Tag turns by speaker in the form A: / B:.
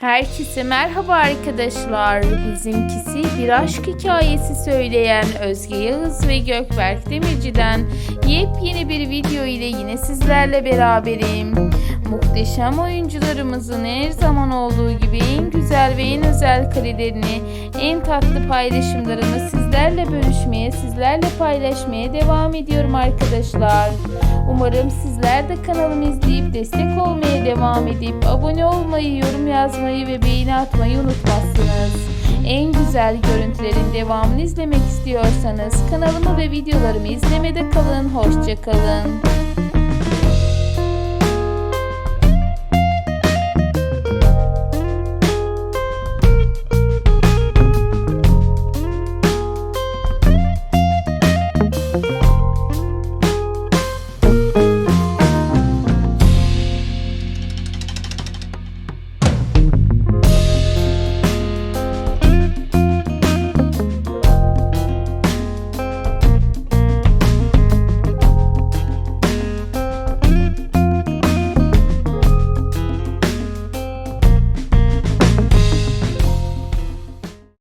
A: Herkese merhaba arkadaşlar. Bizimkisi bir aşk hikayesi söyleyen Özge Yağız ve Gökberk Demirci'den yepyeni bir video ile yine sizlerle beraberim. Muhteşem oyuncularımızın her zaman olduğu gibi en güzel ve en özel karelerini, en tatlı paylaşımlarını sizlerle bölüşmeye, sizlerle paylaşmaya devam ediyorum arkadaşlar. Umarım sizler de kanalımı izleyip destek olmaya devam edip abone olmayı, yorum yazmayı ve beğeni atmayı unutmazsınız. En güzel görüntülerin devamını izlemek istiyorsanız kanalımı ve videolarımı izlemede kalın. Hoşçakalın.